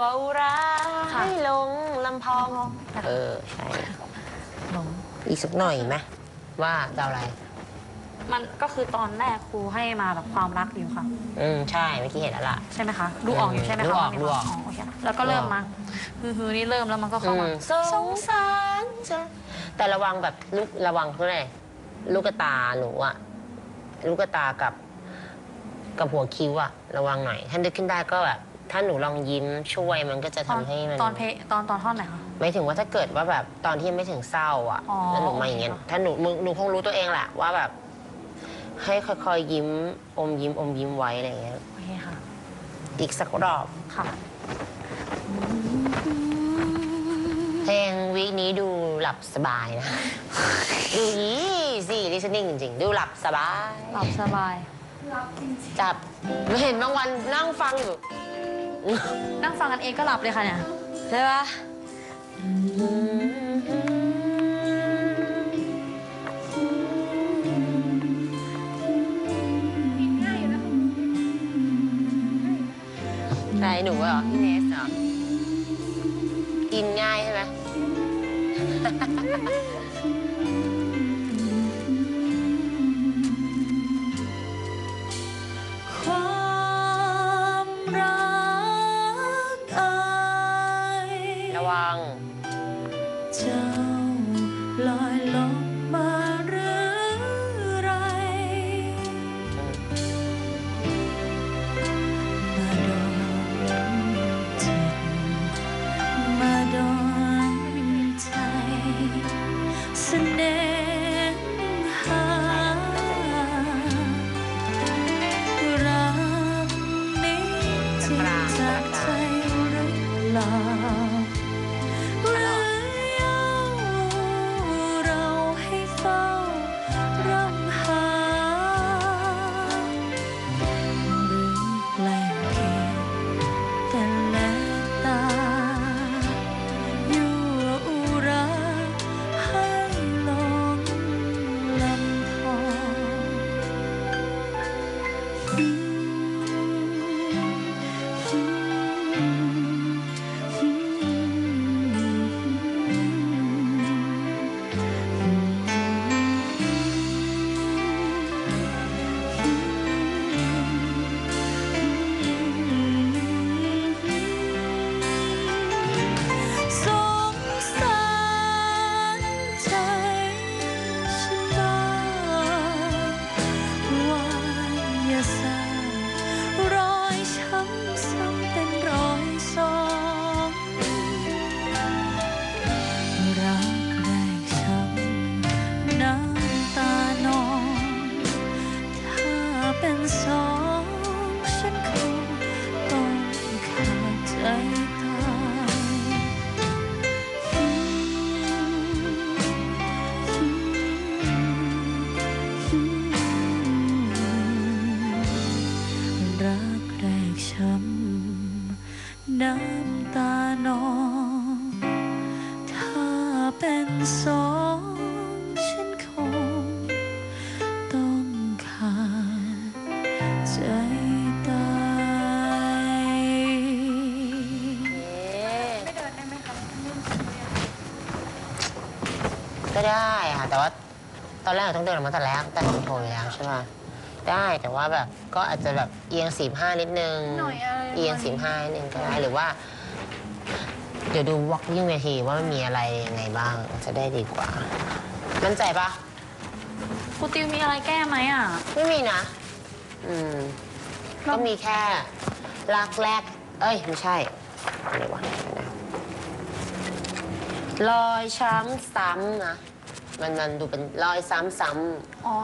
เอารักค่ะให้ลงลำพอง เออ ใช่ลงอีกสักหน่อยไหมว่าจะเอาอะไร มันก็คือตอนแรกครูให้มาแบบความรักอยู่ค่ะ อืม ใช่เมื่อกี้เห็นแล้วล่ะ ใช่ไหมคะดูออกอยู่ใช่ไหมคะดูออกว่ามีดูออกโอเคแล้วก็เริ่มมาฮือฮือนี่เริ่มแล้วมันก็เข้ามาอืมสงสารจะแต่ระวังแบบลูกระวังเท่าไหร่ลูกกระตาหนูอะลูกกระตากับ กับหัวคิ้วอะระวังหน่อยถ้านึกขึ้นได้ก็แบบ ถ้าหนูลองยิ้มช่วยมันก็จะตอนทำให้มัน ตอนเพลตอนตอนท่อนไหนคะ ไม่ถึงว่าถ้าเกิดว่าแบบตอนที่ยังไม่ถึงเศร้าอะอ๋อ แล้วหนูมาอย่างเงี้ยโอเคค่ะถ้าหนูมึงหนูคงรู้ตัวเองแหละว่าแบบ ให้ค่อยๆยิ้ม อมยิ้มอมยิ้มไว้อะไรอย่างเงี้ยโอเคค่ะ อีกสักรอบ ค่ะ เพลงวีคนี้ดูหลับสบายนะ ดูยี่สิลิสนิ่งจริงๆ ดูหลับสบาย หลับสบาย จับเห็นบางวันนั่งฟังอยู่ นั่งฟังกันเองก็หลับเลยค่ะเนี่ยใช่ปะใครหนูเหรอพี่เนสเหรอกินง่ายใช่ไหมความ ระวัง สองฉันคงต้องขาดใจตายรักแรกช้ำน้ำตานองถ้าเป็นสอง ได้ค่ะ แต่ว่าตอนแรกเราต้องเดินออกมาแต่แรกแต่คอนโทรลอยู่แล้วใช่ไหมได้แต่ว่าแบบก็อาจจะแบบเอียงสี่ห้านิดนึงหน่อยอะไรเอียงสี่ห้านิดนึงก็ได้หรือว่า เดี๋ยวดูวอล์กยิ่งเวทีว่ามันมีอะไรยังไงบ้างจะได้ดีกว่า มั่นใจปะครูติวมีอะไรแก้ไหมอะ ไม่มีนะ อืม ก็มีแค่รักแรก เอ้ย ไม่ใช่อะไรวะรอยช้ำซ้ำนะ มันมันดูเป็นรอยซ้ำๆ อ๋อ